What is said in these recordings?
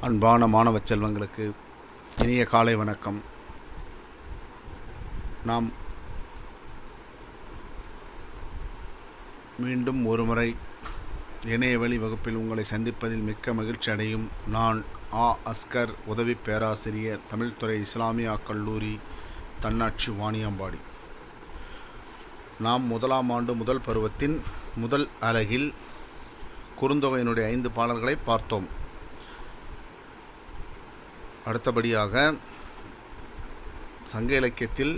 அன்பான மாணவ செல்வங்களுக்கு இனிய காலை வணக்கம். நாம் மீண்டும் ஒருமுறை இணையவழி வகுப்பில் உங்களை சந்திப்பதில் மிக்க மகிழ்ச்சி அடையும் நான் ஆ. அஸ்கர் உதவி பேராசிரியர் தமிழ்துறை இஸ்லாமியா கல்லூரி தன்னாட்சி வாணியம்பாடி. நாம் முதலாம் ஆண்டு முதல் பருவத்தின் முதல் அலகில் குறுந்தொகையினுடைய ஐந்து பாடல்களை பார்த்தோம். அடுத்தபடியாக சங்க இலக்கியத்தில்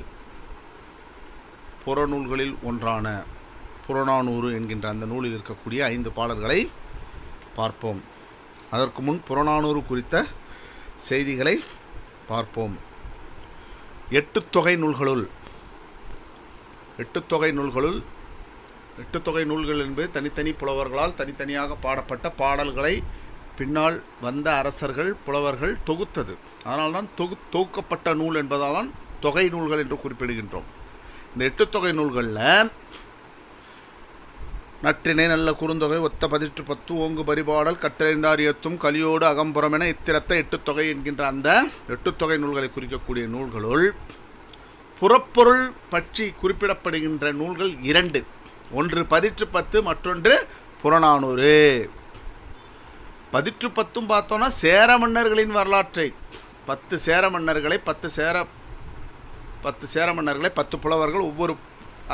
புறநூல்களில் ஒன்றான புறநானூறு என்கின்ற அந்த நூலில் இருக்கக்கூடிய ஐந்து பாடல்களை பார்ப்போம். அதற்கு முன் புறநானூறு குறித்த செய்திகளை பார்ப்போம். எட்டு தொகை நூல்களுள் எட்டு தொகை நூல்களுள் எட்டு தொகை நூல்கள் என்பது தனித்தனி புலவர்களால் தனித்தனியாக பாடப்பட்ட பாடல்களை பின்னால் வந்த அரசர்கள் புலவர்கள் தொகுத்தது. அதனால்தான் தொகு தொகுக்கப்பட்ட நூல் என்பதால் தான் தொகை நூல்கள் என்று குறிப்பிடுகின்றோம். இந்த எட்டு தொகை நூல்களில் நற்றினை நல்ல குறுந்தொகை ஒத்த பதிற்று பத்து ஓங்கு பரிபாடல் கற்றறிந்தார் ஏத்தும் கலியோடு அகம்புறம் என இத்திரத்தை எட்டு தொகை என்கின்ற அந்த எட்டு தொகை நூல்களை குறிக்கக்கூடிய நூல்களுள் புறப்பொருள் பற்றி குறிப்பிடப்படுகின்ற நூல்கள் இரண்டு. ஒன்று பதிற்று பத்து மற்றொன்று புறநானூறு. பதிற்று பத்தும் பார்த்தோன்னா சேர மன்னர்களின் வரலாற்றை. பத்து சேர மன்னர்களை பத்து சேர பத்து சேர மன்னர்களை பத்து புலவர்கள் ஒவ்வொரு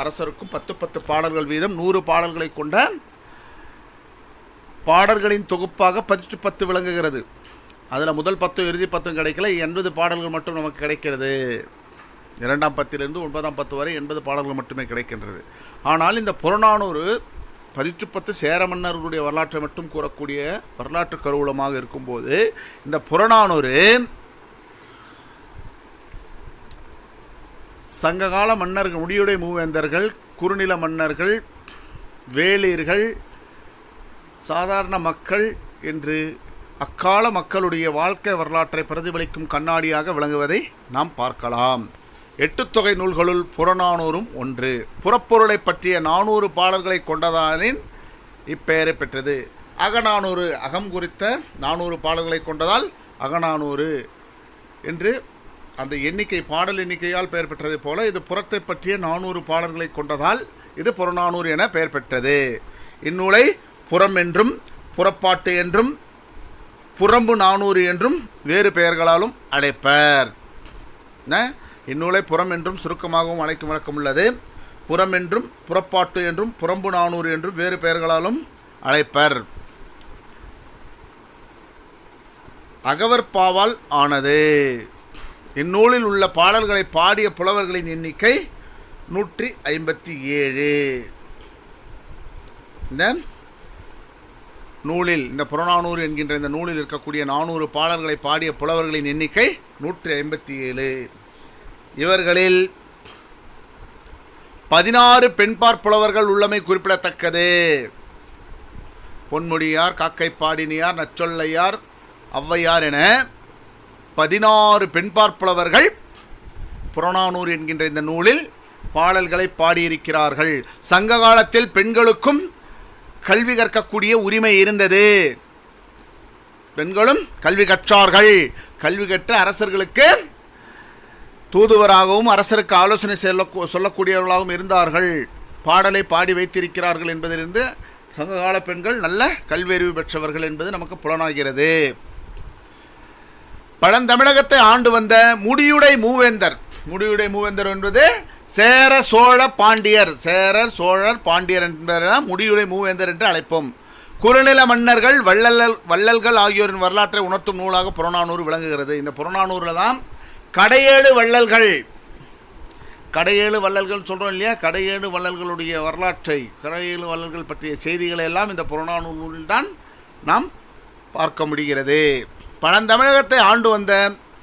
அரசருக்கும் பத்து பத்து பாடல்கள் வீதம் நூறு பாடல்களை கொண்ட பாடல்களின் தொகுப்பாக பதிற்று பத்து விளங்குகிறது. அதில் முதல் பத்தும் இறுதி பத்தும் கிடைக்கல எண்பது பாடல்கள் மட்டும் நமக்கு கிடைக்கிறது. இரண்டாம் பத்திலிருந்து ஒன்பதாம் பத்து வரை எண்பது பாடல்கள் மட்டுமே கிடைக்கின்றது. ஆனால் இந்த புறநானூறு பதிற்றுப்பத்து சேரமன்னர்களுடைய சேர மன்னர்களுடைய வரலாற்றை மட்டும் கூறக்கூடிய வரலாற்று கருவூலமாக இருக்கும்போது இந்த புறநானூறு சங்ககால மன்னர்கள் முடியுடை மூவேந்தர்கள் குறுநில மன்னர்கள் வேளிர்கள் சாதாரண மக்கள் என்று அக்கால மக்களுடைய வாழ்க்கை வரலாற்றை பிரதிபலிக்கும் கண்ணாடியாக விளங்குவதை நாம் பார்க்கலாம். எட்டு தொகை நூல்களுள் புறநானூறும் ஒன்று. புறப்பொருளை பற்றிய நானூறு பாடல்களை கொண்டதானின் இப்பெயரை பெற்றது. அகநானூறு அகம் குறித்த நானூறு பாடல்களை கொண்டதால் அகநானூறு என்று அந்த எண்ணிக்கை பாடல் எண்ணிக்கையால் பெயர் பெற்றது போல இது புறத்தை பற்றிய நானூறு பாடல்களை கொண்டதால் இது புறநானூறு என பெயர் பெற்றது. இந்நூலை புறம் என்றும் புறப்பாட்டு என்றும் புறம்பு நானூறு என்றும் வேறு பெயர்களாலும் அழைப்பர். என்ன? இந்நூலை புறம் என்றும் சுருக்கமாகவும் அழைக்கும் வழக்கம் உள்ளது. புறம் என்றும் புறப்பாட்டு என்றும் புறம்பு நானூறு என்றும் வேறு பெயர்களாலும் அழைப்பர். அகவற்பாவால் ஆனது. இந்நூலில் உள்ள பாடல்களை பாடிய புலவர்களின் எண்ணிக்கை நூற்றி ஐம்பத்தி ஏழு. இந்த நூலில் இந்த புறநானூறு என்கின்ற இந்த நூலில் இருக்கக்கூடிய நானூறு பாடல்களை பாடிய புலவர்களின் எண்ணிக்கை நூற்றி ஐம்பத்தி ஏழு. இவர்களில் பதினாறு பெண்பார் புலவர்கள் உள்ளமை குறிப்பிடத்தக்கது. பொன்முடியார் காக்கைப்பாடினியார் நச்சொல்லையார் ஔவையார் என பதினாறு பெண்பார் புலவர்கள் என்கின்ற இந்த நூலில் பாடல்களை பாடியிருக்கிறார்கள். சங்க காலத்தில் பெண்களுக்கும் கல்வி கற்கக்கூடிய உரிமை இருந்தது. பெண்களும் கல்வி கற்றார்கள். கல்வி கற்ற அரசர்களுக்கு தூதுவராகவும் அரசருக்கு ஆலோசனை செல்ல சொல்லக்கூடியவர்களாகவும் இருந்தார்கள். பாடலை பாடி வைத்திருக்கிறார்கள் என்பதிலிருந்து சங்ககால பெண்கள் நல்ல கல்வியறிவு பெற்றவர்கள் என்பது நமக்கு புலனாகிறது. பழந்தமிழகத்தை ஆண்டு வந்த முடியுடை மூவேந்தர். முடியுடை மூவேந்தர் என்பது சேர சோழ பாண்டியர். சேரர் சோழர் பாண்டியர் என்பதெல்லாம் முடியுடை மூவேந்தர் என்று அழைப்போம். குறுநில மன்னர்கள் வள்ளல் வள்ளல்கள் ஆகியோரின் வரலாற்றை உணர்த்தும் நூலாக புறநானூறு விளங்குகிறது. இந்த புறநானூரில் தான் கடையேழு வள்ளல்கள். கடையேழு வள்ளல்கள் சொல்கிறோம் இல்லையா? கடையேழு வள்ளல்களுடைய வரலாற்றை கடையேழு வள்ளல்கள் பற்றிய செய்திகளை எல்லாம் இந்த புறநானூறு தான் நாம் பார்க்க முடிகிறது. பழந்தமிழகத்தை ஆண்டு வந்த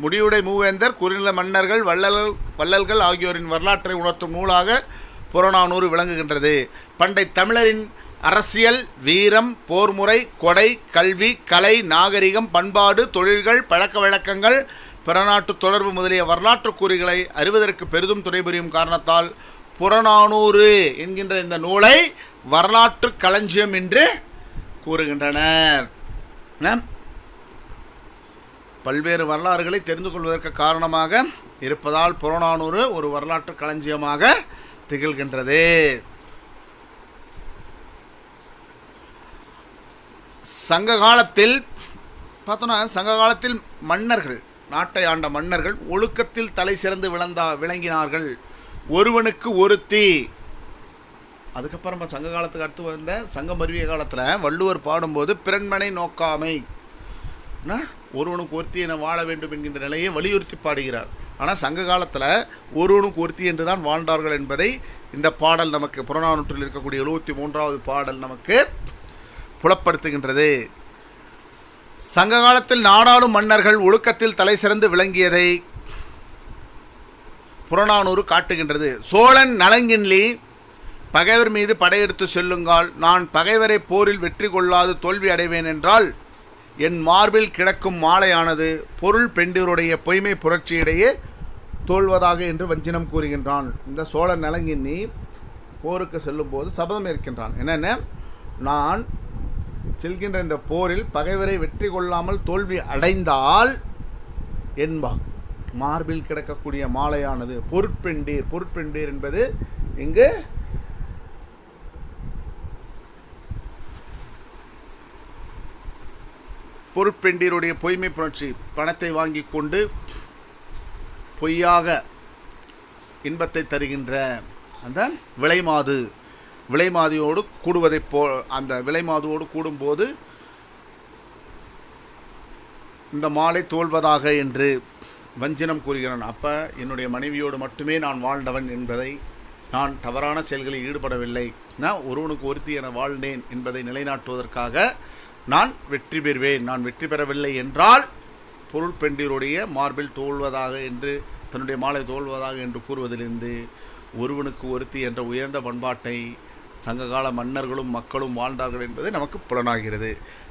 முடியுடை மூவேந்தர் குறுநில மன்னர்கள் வள்ளல் வள்ளல்கள் ஆகியோரின் வரலாற்றை உணர்த்தும் நூலாக புறநானூறு விளங்குகின்றது. பண்டை தமிழரின் அரசியல் வீரம் போர்முறை கொடை கல்வி கலை நாகரிகம் பண்பாடு தொழில்கள் பழக்க வழக்கங்கள் பிறநாட்டு தொடர்பு முதலிய வரலாற்று கூறுகளை அறிவதற்கு பெரிதும் துணை புரியும் காரணத்தால் புறநானூறு என்கின்ற இந்த நூலை வரலாற்று களஞ்சியம் என்று கூறுகின்றனர். பல்வேறு வரலாறுகளை தெரிந்து கொள்வதற்கு காரணமாக இருப்பதால் புறநானூறு ஒரு வரலாற்று களஞ்சியமாக திகழ்கின்றது. சங்க காலத்தில் பார்த்தோன்னா சங்க காலத்தில் மன்னர்கள் நாட்டை ஆண்ட மன்னர்கள் ஒழுக்கத்தில் தலை சிறந்து விளந்தா விளங்கினார்கள். ஒருவனுக்கு ஒருத்தி. அதுக்கப்புறமா சங்க காலத்துக்கு அடுத்து வந்த சங்கம் அருவிய காலத்தில் வள்ளுவர் பாடும்போது பிறன்மனை நோக்காமை. ஒருவனுக்கு ஒருத்தி என வாழ வேண்டும் என்கின்ற நிலையை வலியுறுத்தி பாடுகிறார். ஆனால் சங்க காலத்தில் ஒருவனுக்கு ஒருத்தி என்று தான் வாழ்ந்தார்கள் என்பதை இந்த பாடல் நமக்கு புறநானூற்றில் இருக்கக்கூடிய எழுபத்தி மூன்றாவது பாடல் நமக்கு புலப்படுத்துகின்றது. சங்க காலத்தில் நாடாளும் மன்னர்கள் ஒழுக்கத்தில் தலை சிறந்து விளங்கியதை புறநானூறு காட்டுகின்றது. சோழன் நலங்கின்லி பகைவர் மீது படையெடுத்து செல்லுங்கள் நான் பகைவரை போரில் வெற்றி கொள்ளாது தோல்வி அடைவேன் என்றால் என் மார்பில் கிடக்கும் மாலையானது பொருள் பெண்டிருடைய பொய்மை புரட்சியிடையே தோல்வதாக என்று வஞ்சினம் கூறுகின்றான். இந்த சோழன் நலங்கின்னி போருக்கு செல்லும்போது சபதம் இருக்கின்றான் என்னென்ன? நான் செல்கின்ற இந்த போரில் பகைவரை வெற்றி கொள்ளாமல் தோல்வி அடைந்தால் என்பா மார்பில் கிடக்கக்கூடிய மாலையானது பொருட்பெண்டீர். பொருட்பெண்டீர் என்பது இங்கு பொருட்பெண்டீருடைய பொய்மை புணர்ச்சி பணத்தை வாங்கி கொண்டு பொய்யாக இன்பத்தை தருகின்ற அந்த விலைமாது. விலைமாதியோடு கூடுவதைப் போ அந்த விலைமாதுவோடு கூடும்போது இந்த மாலை தோல்வதாக என்று வஞ்சினம் கூறுகிறான். அப்போ என்னுடைய மனைவியோடு மட்டுமே நான் வாழ்ந்தவன் என்பதை நான் தவறான செயல்களில் ஈடுபடவில்லை. நான் ஒருவனுக்கு ஒருத்தி என வாழ்ந்தேன் என்பதை நிலைநாட்டுவதற்காக நான் வெற்றி பெறுவேன். நான் வெற்றி பெறவில்லை என்றால் பொருள் பெண்டிருடைய மார்பில் தோல்வதாக என்று தன்னுடைய மாலை தோல்வதாக என்று கூறுவதிலிருந்து ஒருவனுக்கு ஒருத்தி என்ற உயர்ந்த பண்பாட்டை சங்ககால மன்னர்களும் மக்களும் வாழ்ந்தார்கள் என்பது நமக்கு புலனாகிறது.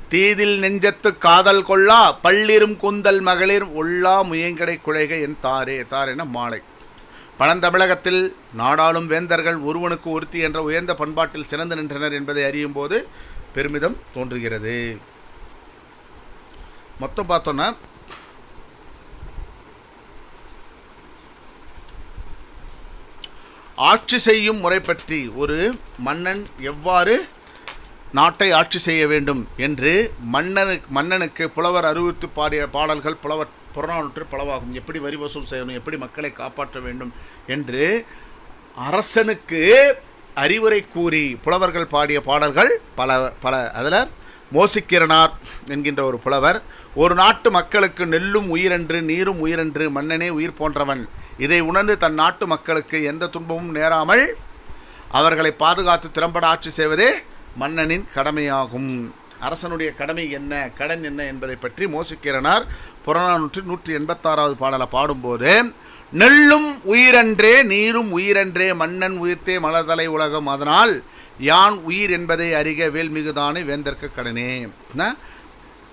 தீதில் நெஞ்சத்து காதல் கொள்ளா பள்ளிரும் குந்தல் மகளிர் ஒல்லா முயங்கடை குழைக என் தாரே. தாரேன மாலை. பழந்தமிழகத்தில் நாடாளும் வேந்தர்கள் ஒருவனுக்கு ஒருத்தி என்ற உயர்ந்த பண்பாட்டில் சிறந்து நின்றனர் என்பதை அறியும் போது பெருமிதம் தோன்றுகிறது. மொத்தம் பார்த்தோன்னா ஆட்சி செய்யும் முறை பற்றி ஒரு மன்னன் எவ்வாறு நாட்டை ஆட்சி செய்ய வேண்டும் என்று மன்னனுக்கு மன்னனுக்கு புலவர் அறிவித்து பாடிய பாடல்கள் புலவர் புறநானூற்று பலவாகும். எப்படி வரி வசூல் செய்யணும் எப்படி மக்களை காப்பாற்ற வேண்டும் என்று அரசனுக்கு அறிவுரை கூறி புலவர்கள் பாடிய பாடல்கள் பல பல அதில் மோசிக்கிறனார் என்கின்ற ஒரு புலவர். ஒரு நாட்டு மக்களுக்கு நெல்லும் உயிரென்று நீரும் உயிரென்று மன்னனே உயிர் போன்றவன். இதை உணர்ந்து தன் நாட்டு மக்களுக்கு எந்த துன்பமும் நேராமல் அவர்களை பாதுகாத்து திறம்பட ஆட்சி செய்வதே மன்னனின் கடமையாகும். அரசனுடைய கடமை என்ன கடன் என்ன என்பதை பற்றி மோசிக்கிறனார் புறநானூற்றி நூற்றி எண்பத்தாறாவது பாடலை பாடும்போது நெல்லும் உயிரன்றே நீரும் உயிரன்றே மன்னன் உயிர்த்தே மலர்தலை உலகம். அதனால் யான் உயிர் என்பதை அறிக வேல்மிகுதானே வேந்தற்கு கடனே.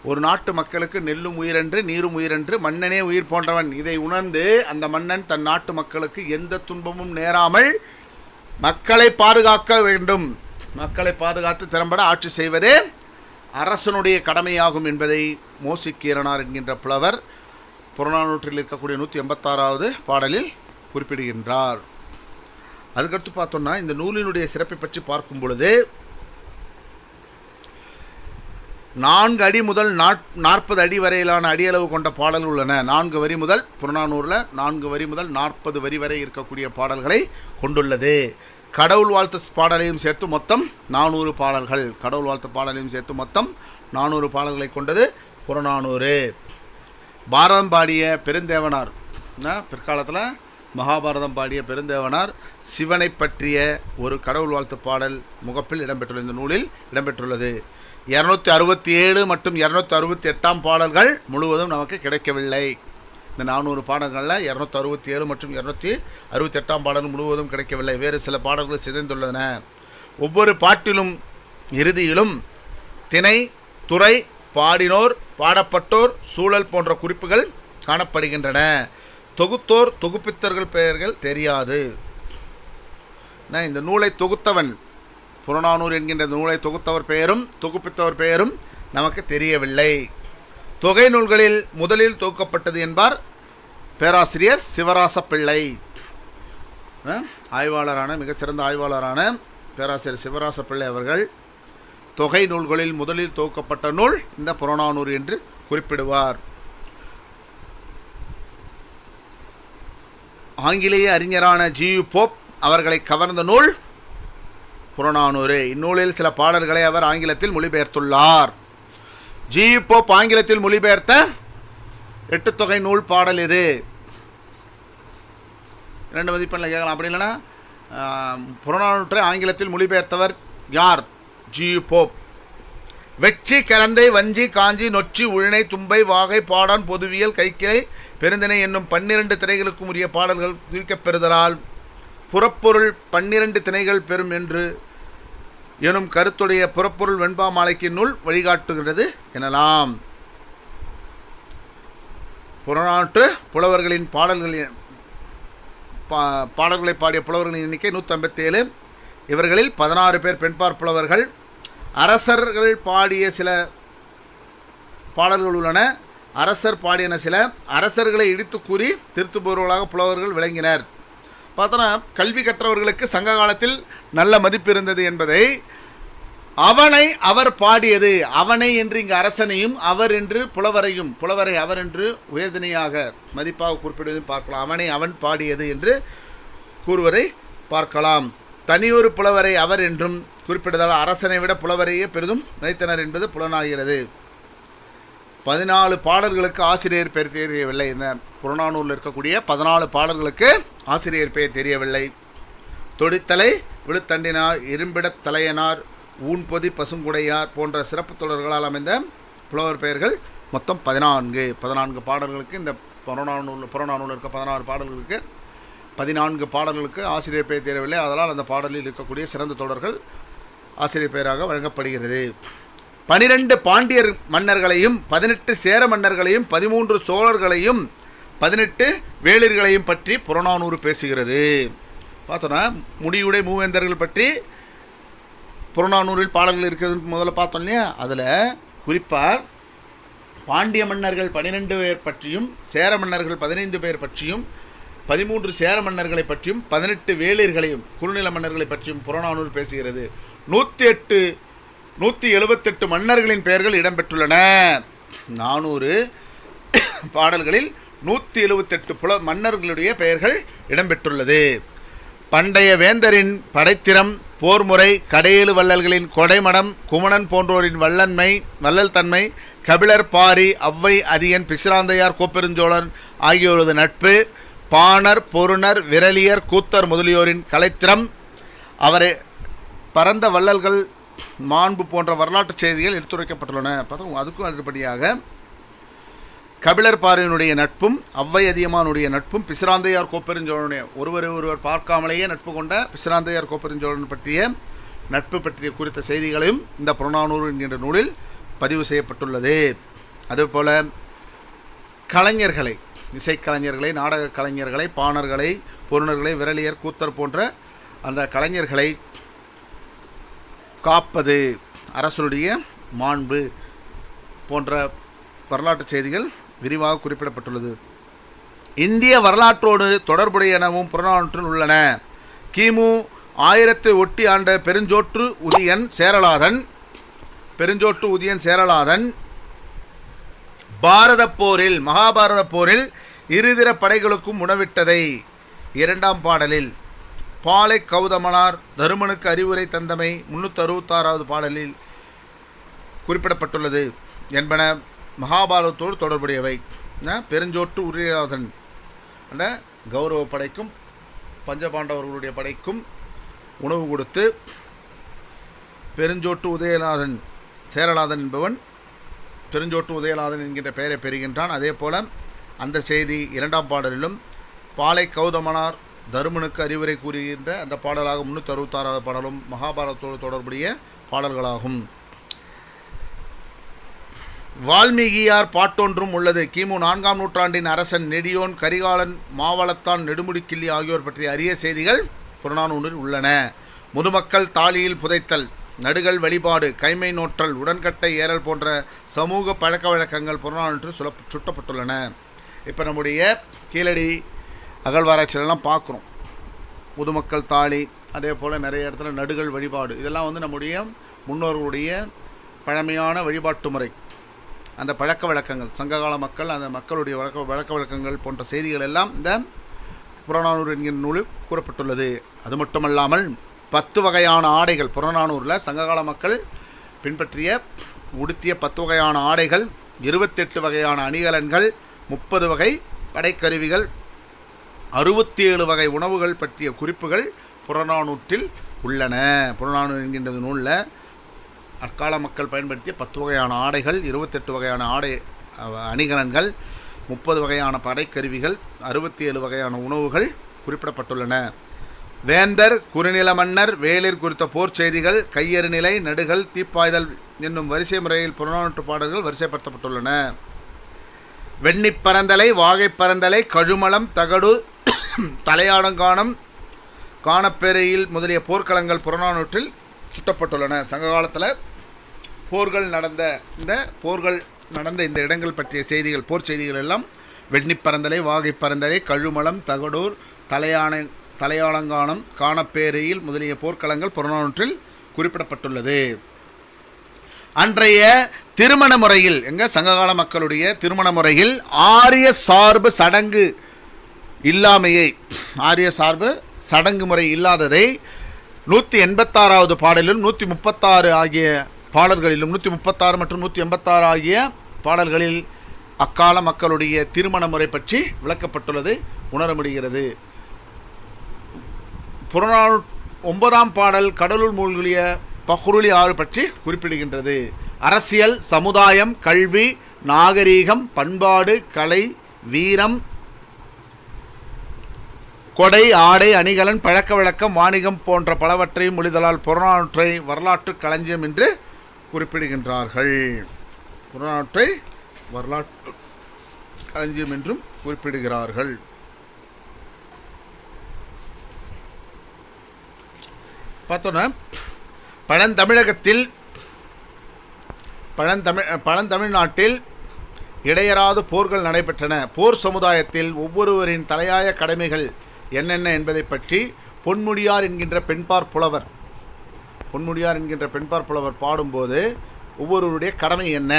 ஒரு நாட்டு மக்களுக்கு நெல்லும் உயிரென்று நீரும் உயிரென்று மன்னனே உயிர் போன்றவன். இதை உணர்ந்து அந்த மன்னன் தன் நாட்டு மக்களுக்கு எந்த துன்பமும் நேராமல் மக்களை பாதுகாக்க வேண்டும். மக்களை பாதுகாத்து திறம்பட ஆட்சி செய்வதே அரசனுடைய கடமையாகும் என்பதை மோசிக்கீரனார் என்கின்ற புலவர் புறநானூற்றில் இருக்கக்கூடிய நூற்றி எண்பத்தாறாவது பாடலில் குறிப்பிடுகின்றார். அதுக்கடுத்து பார்த்தோம்னா இந்த நூலினுடைய சிறப்பை பற்றி பார்க்கும் பொழுது நான்கு அடி முதல் நாற்- நாற்பது அடி வரையிலான அடியளவு கொண்ட பாடல்கள் உள்ளன. நான்கு வரி முதல் புறநானூரில் நான்கு வரி முதல் நாற்பது வரி வரை இருக்கக்கூடிய பாடல்களை கொண்டுள்ளது. கடவுள் வாழ்த்து பாடலையும் சேர்த்து மொத்தம் நானூறு பாடல்கள். கடவுள் வாழ்த்து பாடலையும் சேர்த்து மொத்தம் நானூறு பாடல்களை கொண்டது புறநானூறு. பாரதம் பாடிய பெருந்தேவனார். பிற்காலத்தில் மகாபாரதம் பாடிய பெருந்தேவனார் சிவனை பற்றிய ஒரு கடவுள் வாழ்த்து பாடல் முகப்பில் இடம்பெற்றுள்ள இந்த நூலில் இடம்பெற்றுள்ளது. இரநூத்தி அறுபத்தி ஏழு மற்றும் இரநூத்தி அறுபத்தி எட்டாம் பாடல்கள் முழுவதும் நமக்கு கிடைக்கவில்லை. இந்த நானூறு பாடல்களில் இரநூத்தி அறுபத்தி ஏழு மற்றும் இரநூத்தி அறுபத்தி எட்டாம் பாடல் முழுவதும் கிடைக்கவில்லை. வேறு சில பாடல்கள் சிதைந்துள்ளன. ஒவ்வொரு பாட்டிலும் இறுதியிலும் திணை துறை பாடினோர் பாடப்பட்டோர் சூழல் போன்ற குறிப்புகள் காணப்படுகின்றன. தொகுத்தோர் தொகுப்பித்தர்கள் பெயர்கள் தெரியாது. நான் இந்த நூலை தொகுத்தவன். புறநானூறு என்கின்ற நூலை தொகுத்தவர் பெயரும் தொகுப்பித்தவர் பெயரும் நமக்கு தெரியவில்லை. தொகை நூல்களில் முதலில் தொகுக்கப்பட்டது என்பார் பேராசிரியர் சிவராச பிள்ளை ஆய்வாளரான மிகச்சிறந்த ஆய்வாளரான பேராசிரியர் சிவராச பிள்ளை அவர்கள் தொகை நூல்களில் முதலில் தொகுக்கப்பட்ட நூல் இந்த புறநானூறு என்று குறிப்பிடுவார். ஆங்கிலேய அறிஞரான ஜியு போப் அவர்களை கவர்ந்த நூல் புறநானூறு இந்நூலில் சில பாடல்களை அவர் ஆங்கிலத்தில் மொழிபெயர்த்துள்ளார். ஜி போப் ஆங்கிலத்தில் மொழிபெயர்த்த எட்டு தொகை நூல் பாடல் இது. ரெண்டு மதிப்பெண்ணில் கேட்கலாம். அப்படி இல்லைன்னா புறநானூற்றை ஆங்கிலத்தில் மொழிபெயர்த்தவர் யார்? ஜி போப் வெற்றி கலந்தை வஞ்சி காஞ்சி நொச்சி உழினை தும்பை வாகை பாடான் பொதுவியல் கைக்கிளை பெருந்திணை என்னும் பன்னிரண்டு திரைகளுக்கும் உரிய பாடல்கள் குறிக்கப்பெறுதலால் புறப்பொருள் பன்னிரண்டு திணைகள் பெறும் என்று எனும் கருத்துடைய புறப்பொருள் வெண்பா மாலைக்கு நூல் வழிகாட்டுகிறது எனலாம். புறநாட்டு புலவர்களின் பாடல்களின் பா பாடல்களை பாடிய புலவர்களின் எண்ணிக்கை நூற்றம்பத்தேழு இவர்களில் பதினாறு பேர் பெண்பார் புலவர்கள். அரசர்கள் பாடிய சில பாடல்கள் உள்ளன. அரசர் பாடியன சில அரசர்களை இடித்து கூறி திருத்துபவர்களாக புலவர்கள் விளங்கினர். பார்த்தோன்னா கல்வி கற்றவர்களுக்கு சங்க காலத்தில் நல்ல மதிப்பு இருந்தது என்பதை அவனை அவர் பாடியது அவனை என்று இங்கு அரசனையும் அவர் என்று புலவரையும் புலவரை அவர் என்று உயர்தனையாக மதிப்பாக குறிப்பிடுவதையும் பார்க்கலாம். அவனை அவன் பாடியது என்று கூறுவதை பார்க்கலாம். தனியொரு புலவரை அவர் என்றும் குறிப்பிட்டதால் அரசனை விட புலவரையே பெரிதும் மதித்தனர் என்பது புலனாகிறது. பதினாலு பாடல்களுக்கு ஆசிரியர் பெயர் தெரியவில்லை இந்த புறநானூரில் இருக்கக்கூடிய பதினாலு பாடல்களுக்கு ஆசிரியர் பெயர் தெரியவில்லை. தொடித்தலை விழுத்தண்டினார் இரும்பிடத் தலையனார் ஊன்பொதி பசுங்குடையார் போன்ற சிறப்பு தொடர்களால் அமைந்த புலவர் பெயர்கள் மொத்தம் பதினான்கு. பதினான்கு பாடல்களுக்கு இந்த புறநானூல் புறநானூல் இருக்க பதினாறு பாடல்களுக்கு பதினான்கு பாடல்களுக்கு ஆசிரியர் பெயர் தெரியவில்லை. அதனால் அந்த பாடலில் இருக்கக்கூடிய சிறந்த தொடர்கள் ஆசிரியர் பெயராக வழங்கப்படுகிறது. பனிரெண்டு பாண்டியர் மன்னர்களையும் பதினெட்டு சேர மன்னர்களையும் பதிமூன்று சோழர்களையும் பதினெட்டு வேளிர்களையும் பற்றி புறநானூறு பேசுகிறது. பார்த்தோன்னா முடியுடை மூவேந்தர்கள் பற்றி புறநானூறில் பாடல்கள் இருக்கிறது முதல்ல பார்த்தோம் இல்லையா? அதில் குறிப்பாக பாண்டிய மன்னர்கள் பன்னிரெண்டு பேர் பற்றியும் சேர மன்னர்கள் பதினைந்து பேர் பற்றியும் பதிமூன்று சேர மன்னர்களை பற்றியும் பதினெட்டு வேளிர்களையும் குறுநில மன்னர்களை பற்றியும் புறநானூறு பேசுகிறது. நூற்றி எட்டு நூற்றி எழுபத்தெட்டு மன்னர்களின் பெயர்கள் இடம்பெற்றுள்ளன. நானூறு பாடல்களில் நூற்றி எழுபத்தெட்டு புல மன்னர்களுடைய பெயர்கள் இடம்பெற்றுள்ளது. பண்டைய வேந்தரின் படைத்திறம் போர்முறை கடையேழு வள்ளல்களின் கொடைமடம் குமணன் போன்றோரின் வல்லன்மை வள்ளல் தன்மை கபிலர் பாரி அவ்வை அதியன் பிசிராந்தையார் கோப்பெருஞ்சோழன் ஆகியோரது நட்பு பாணர் பொருணர் விரலியர் கூத்தர் முதலியோரின் கலைத்திறம் அவரை பரந்த வள்ளல்கள் மாண்பு போன்ற வரலாற்று செய்திகள் எடுத்துரைக்கப்பட்டுள்ளன. பார்த்தா அதுக்கும் அடுத்தபடியாக கபிலர் பாரியினுடைய நட்பும் அவ்வை அதியமானுடைய நட்பும் பிசிராந்தையார் கோப்பெருஞ்சோழனுடைய ஒருவரை ஒருவர் பார்க்காமலேயே நட்பு கொண்ட பிசிராந்தையார் கோப்பெருஞ்சோழன் பற்றிய நட்பு பற்றிய குறித்த செய்திகளையும் இந்த புறநானூறு என்கின்ற நூலில் பதிவு செய்யப்பட்டுள்ளது. அதுபோல கலைஞர்களை இசைக்கலைஞர்களை நாடக கலைஞர்களை பாணர்களை பொருணர்களை விரலியர் கூத்தர் போன்ற அந்த கலைஞர்களை காப்பது அரசனுடைய மாண்பு போன்ற வரலாற்று செய்திகள் விரிவாக குறிப்பிடப்பட்டுள்ளது. இந்திய வரலாற்றோடு தொடர்புடையனவும் புறநானூற்றில் உள்ளன. கிமு ஆயிரத்தை ஒட்டி ஆண்ட பெருஞ்சோற்று உதியன் சேரலாதன் பெருஞ்சோற்று உதியன் சேரலாதன் பாரத போரில் மகாபாரத போரில் இருதிர படைகளுக்கும் உணவிட்டதை இரண்டாம் பாடலில் பாலை கௌதமனார் தருமனுக்கு அறிவுரை தந்தமை முன்னூற்றி அறுபத்தாறாவது பாடலில் குறிப்பிடப்பட்டுள்ளது என்பன மகாபாரதத்தோடு தொடர்புடையவை. பெருஞ்சோட்டு உரியநாதன். கௌரவ படைக்கும் பஞ்சபாண்டவர்களுடைய படைக்கும் உணவு கொடுத்து பெருஞ்சோட்டு உதயநாதன் சேரநாதன் என்பவன் பெருஞ்சோட்டு உதயநாதன் என்கின்ற பெயரை பெறுகின்றான். அதே போல அந்த செய்தி இரண்டாம் பாடலிலும் பாலை கௌதமனார் தருமனுக்கு அறிவுரை கூறுகின்ற அந்த பாடலாக முன்னூற்றி அறுபத்தாறாவது பாடலும் மகாபாரதத்தோடு தொடர்புடைய பாடல்களாகும். வால்மீகியார் பாட்டொன்றும் உள்ளது. கிமு நான்காம் நூற்றாண்டின் அரசன் நெடியோன் கரிகாலன் மாவளத்தான் நெடுமுடிக்கிள்ளி ஆகியோர் பற்றிய அரிய செய்திகள் புறநானூரில் உள்ளன. முதுமக்கள் தாலியில் புதைத்தல் நடுகள் வழிபாடு கைமை நோற்றல் உடன்கட்டை ஏறல் போன்ற சமூக பழக்க வழக்கங்கள் புறநானூற்று சுல சுட்டப்பட்டுள்ளன. இப்போ நம்முடைய கீழடி அகழ்வாராய்ச்சியிலலாம் பார்க்குறோம். முதுமக்கள் தாலி அதே போல் நிறைய இடத்துல நடுகள் வழிபாடு. இதெல்லாம் வந்து நம்முடைய முன்னோர்களுடைய பழமையான வழிபாட்டு முறை. அந்த பழக்க வழக்கங்கள் சங்ககால மக்கள் அந்த மக்களுடைய வழக்க வழக்க வழக்கங்கள் போன்ற செய்திகள் எல்லாம் இந்த புறநானூறு என்கிற நூலில் கூறப்பட்டுள்ளது. அது மட்டுமல்லாமல் பத்து வகையான ஆடைகள் புறநானூரில் சங்ககால மக்கள் பின்பற்றிய உடுத்திய பத்து வகையான ஆடைகள் இருபத்தெட்டு வகையான அணிகலன்கள் முப்பது வகை படைக்கருவிகள் அறுபத்தி ஏழு வகை உணவுகள் பற்றிய குறிப்புகள் புறநானூற்றில் உள்ளன. புறநானூறு என்கின்றது நூலில் அக்கால மக்கள் பயன்படுத்திய பத்து வகையான ஆடைகள் இருபத்தெட்டு வகையான ஆடை அணிகலன்கள் முப்பது வகையான படைக்கருவிகள் அறுபத்தி ஏழு வகையான உணவுகள் குறிப்பிடப்பட்டுள்ளன. வேந்தர் குறுநில மன்னர் வேலிர் குறித்த போர் செய்திகள் கையறு நிலை நடுகள் தீப்பாய்தல் என்னும் வரிசை முறையில் புறநானூற்று பாடல்கள் வரிசைப்படுத்தப்பட்டுள்ளன. வெண்ணிப் பரந்தலை பரந்தலை கழுமலம் தகடு தலையாடங்கானம் காணப்பேரையில் முதலிய போர்க்களங்கள் புறநானூற்றில் சுட்டப்பட்டுள்ளன. சங்க காலத்தில் போர்கள் நடந்த இந்த போர்கள் நடந்த இந்த இடங்கள் பற்றிய செய்திகள் போர் செய்திகள் எல்லாம் வெண்ணிப்பறந்தலை வாகை பறந்தலை கழுமலம் தகடூர் தலையான தலையாளங்கானம் காணப்பேரையில் முதலிய போர்க்களங்கள் புறநானூற்றில் குறிப்பிடப்பட்டுள்ளது. அன்றைய திருமண முறையில் எங்க? சங்ககால மக்களுடைய திருமண முறையில் ஆரிய சார்பு சடங்கு இல்லாமையை ஆரிய சார்பு சடங்கு முறை இல்லாததை நூற்றி எண்பத்தாறாவது பாடலிலும் நூற்றி முப்பத்தாறு ஆகிய பாடல்களிலும் நூற்றி முப்பத்தாறு மற்றும் நூற்றி எண்பத்தாறு ஆகிய பாடல்களில் அக்கால மக்களுடைய திருமண முறை பற்றி விளக்கப்பட்டுள்ளது உணர முடிகிறது. புறநானூ ஒன்பதாம் பாடல் கடலுள் மூழ்கிய பஹ்ருளி ஆறு பற்றி குறிப்பிடுகின்றது. அரசியல் சமுதாயம் கல்வி நாகரீகம் பண்பாடு கலை வீரம் கொடை ஆடை அணிகலன் பழக்க வழக்கம் வாணிகம் போன்ற பலவற்றையும் மொழிதலால் புறநானூற்றை வரலாற்று களஞ்சியம் என்று குறிப்பிடுகின்றார்கள். புறநானூற்றை வரலாற்று களஞ்சியம் என்றும் குறிப்பிடுகிறார்கள். பார்த்தோன்னா பழந்தமிழகத்தில் பழந்தமிழ் பழந்தமிழ்நாட்டில் இடையராது போர்கள் நடைபெற்றன. போர் சமுதாயத்தில் ஒவ்வொருவரின் தலையாய கடமைகள் என்னென்ன என்பதை பற்றி பொன்முடியார் என்கின்ற பெண்பார் புலவர் பொன்முடியார் என்கின்ற பெண்பார் புலவர் பாடும்போது ஒவ்வொருவருடைய கடமை என்ன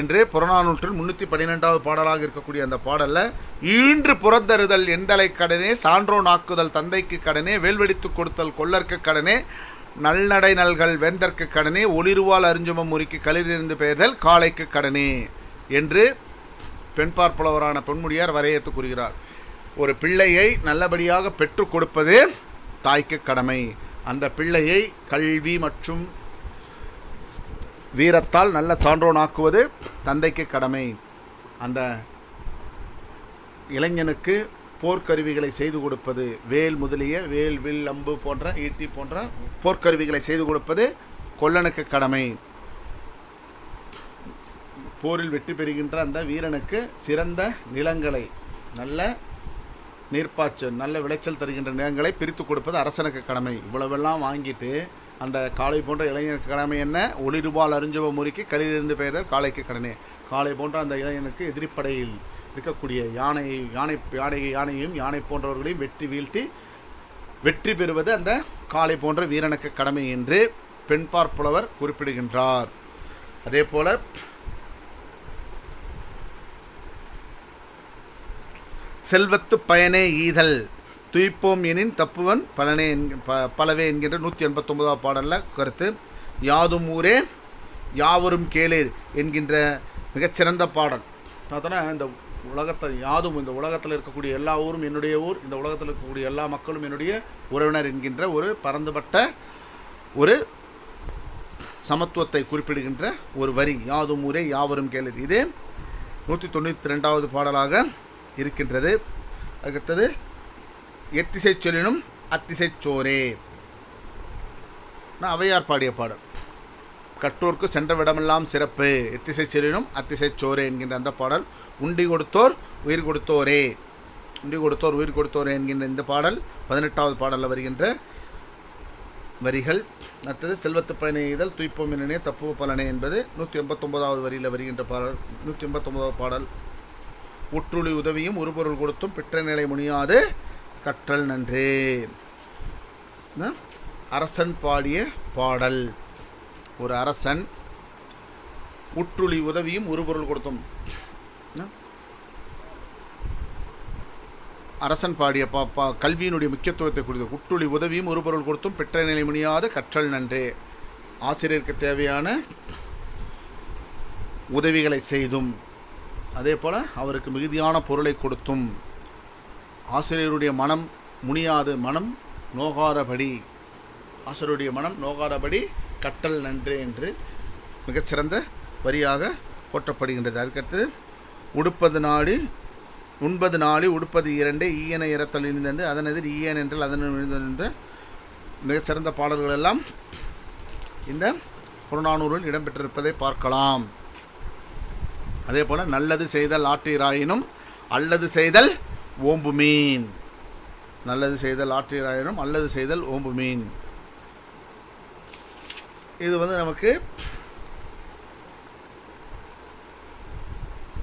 என்று புறநானூற்றில் முன்னூற்றி பன்னிரெண்டாவது பாடலாக இருக்கக்கூடிய அந்த பாடலில் ஈன்று புறந்தருதல் எந்தலை கடனே சான்றோன் ஆக்குதல் தந்தைக்கு கடனே வேல்வெடித்து கொடுத்தல் கொள்ளற்கு கடனே நல்நடை நல்கள் வேந்தற்கு கடனே ஒளிருவால் அருஞ்சுமம் முறிக்கு களிரிருந்து பெயர்தல் காலைக்கு கடனே என்று பெண்பார் புலவரான பொன்முடியார் வரையறுத்து கூறுகிறார். ஒரு பிள்ளையை நல்லபடியாக பெற்றுக் கொடுப்பது தாய்க்கு கடமை. அந்த பிள்ளையை கல்வி மற்றும் வீரத்தால் நல்ல சான்றோனாக்குவது தந்தைக்கு கடமை. அந்த இளைஞனுக்கு போர்க்கருவிகளை செய்து கொடுப்பது வேல் முதலிய வேல் வில் அம்பு போன்ற ஈட்டி போன்ற போர்க்கருவிகளை செய்து கொடுப்பது கொல்லனுக்கு கடமை. போரில் வெற்றி பெறுகின்ற அந்த வீரனுக்கு சிறந்த நிலங்களை நல்ல நீர்ப்பாய்ச்சல் நல்ல விளைச்சல் தருகின்ற நிலங்களை பிரித்து கொடுப்பது அரசனுக்கு கடமை. இவ்வளவெல்லாம் வாங்கிட்டு அந்த காளை போன்ற இளைஞனுக்கு கடமை என்ன? ஒளிருபால் அறிஞ்சவ முறைக்கு கலிலிருந்து பெயர் காளைக்கு கடனே. காளை போன்ற அந்த இளைஞனுக்கு எதிரிப்படையில் இருக்கக்கூடிய யானையை யானை யானை யானையும் யானை போன்றவர்களையும் வெற்றி வீழ்த்தி வெற்றி பெறுவது அந்த காளை போன்ற வீரனுக்கு கடமை என்று பெண்பார் புலவர் குறிப்பிடுகின்றார். அதே போல செல்வத்து பயனே ஈதல். துய்ப்போம் எனின் தப்புவன் பலனே ப பலவே என்கின்ற நூற்றி எண்பத்தொன்பதாம் பாடலில் கருத்து. யாதும் ஊரே யாவரும் கேளீர் என்கின்ற மிகச்சிறந்த பாடல். பார்த்தோன்னா இந்த உலகத்தை யாதும் இந்த உலகத்தில் இருக்கக்கூடிய எல்லா ஊரும் என்னுடைய ஊர் இந்த உலகத்தில் இருக்கக்கூடிய எல்லா மக்களும் என்னுடைய உறவினர் என்கின்ற ஒரு பரந்துபட்ட ஒரு சமத்துவத்தை குறிப்பிடுகின்ற ஒரு வரி. யாதும் ஊரே யாவரும் கேளீர். இது நூற்றி தொண்ணூற்றி ரெண்டாவது பாடலாக இருக்கின்றது. அடுத்தது எத்திசை சொல்லினும் அத்திசை சோரே நான் அவையார் பாடிய பாடல். கற்றோர்க்கு சென்ற விடமெல்லாம் சிறப்பு. எத்திசை செல்லினும் அத்திசை சோரே என்கின்ற அந்த பாடல். உண்டி கொடுத்தோர் உயிர் கொடுத்தோரே. உண்டி கொடுத்தோர் உயிர் கொடுத்தோரே என்கின்ற இந்த பாடல் பதினெட்டாவது பாடலில் வருகின்ற வரிகள். அடுத்தது செல்வத்து பயணி இதழ் துய்ப்போம் என்னனே தப்புவ பலனே என்பது நூற்றி எண்பத்தொன்பதாவது வரியில் வருகின்ற பாடல் நூற்றி எண்பத்தொன்பதாவது பாடல். உற்றுளி உதவியும் ஒரு பொருள் கொடுத்தும் பெற்ற நிலை முனியாது. கற்றல் நன்றே. அரசன் பாடிய பாடல். ஒரு அரசன் உற்றுளி உதவியும் ஒரு பொருள் கொடுத்தும் அரசன் பாடிய பா பா கல்வியினுடைய முக்கியத்துவத்தை குறித்து. உற்றுளி உதவியும் ஒரு பொருள் கொடுத்தும் பெற்ற நிலை முனியாத கற்றல் நன்றே. ஆசிரியருக்கு தேவையான உதவிகளை செய்தும். அதே போல் அவருக்கு மிகுதியான பொருளை கொடுத்தும். ஆசிரியருடைய மனம் முனியாது மனம் நோகாதபடி. ஆசிரியருடைய மனம் நோகாதபடி கட்டல் நன்று என்று மிகச்சிறந்த வரியாக போற்றப்படுகின்றது. அதுக்கடுத்து உடுப்பது நாடி உண்பது நாடி உடுப்பது இரண்டு ஈயன இறத்தல் இணைந்தென்று அதன் எதிர் ஈயன் என்றால் அதன் இணைந்தது என்ற மிகச்சிறந்த பாடல்கள் எல்லாம் இந்த புறநானூரில் இடம்பெற்றிருப்பதை பார்க்கலாம். அதே போல் நல்லது செய்தல் ஆற்றிராயினும் அல்லது செய்தல் ஓம்பு மீன். நல்லது செய்தல் ஆற்றிராயினும் அல்லது செய்தல் ஓம்பு மீன். இது வந்து நமக்கு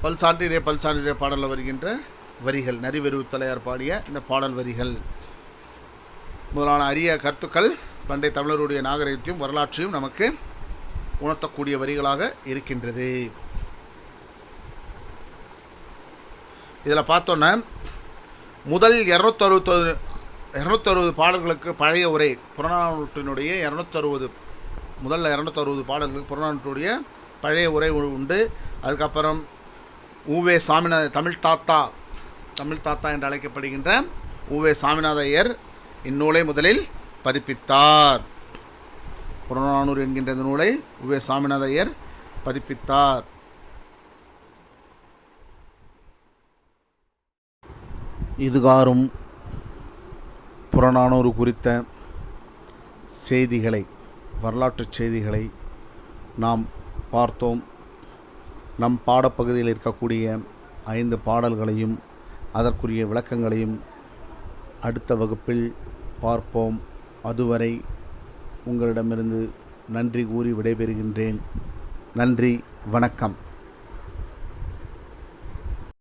பல்சான்றிலே பல்சான்றிலே பாடலில் வருகின்ற வரிகள் நரிவெரு தலையார் பாடிய இந்த பாடல் வரிகள். முதலான அரிய கருத்துக்கள் பண்டைய தமிழருடைய நாகரிகத்தையும் வரலாற்றையும் நமக்கு உணர்த்தக்கூடிய வரிகளாக இருக்கின்றது. இதில் பார்த்தோன்னா முதல் இரநூத்தறுபத்தொரு இரநூத்தறுபது பாடல்களுக்கு பழைய உரை புறநானூற்றினுடைய இரநூத்தறுபது முதல்ல இரநூத்தறுபது பாடல்களுக்கு புறநானூற்றுடைய பழைய உரை உண்டு. அதுக்கப்புறம் ஊவே சாமிநாத தமிழ் தாத்தா தமிழ் தாத்தா என்று அழைக்கப்படுகின்ற ஊவே சாமிநாத ஐயர் இந்நூலை முதலில் பதிப்பித்தார். புறநானூறு என்கின்ற இந்த நூலை ஊவே சாமிநாத ஐயர் பதிப்பித்தார். இதுகாரும் புறநானூறு குறித்த செய்திகளை வரலாற்றுச் செய்திகளை நாம் பார்த்தோம். நம் பாடப்பகுதியில் இருக்கக்கூடிய ஐந்து பாடல்களையும் அதற்குரிய விளக்கங்களையும் அடுத்த வகுப்பில் பார்ப்போம். அதுவரை உங்களிடமிருந்து நன்றி கூறி விடைபெறுகின்றேன். நன்றி வணக்கம்.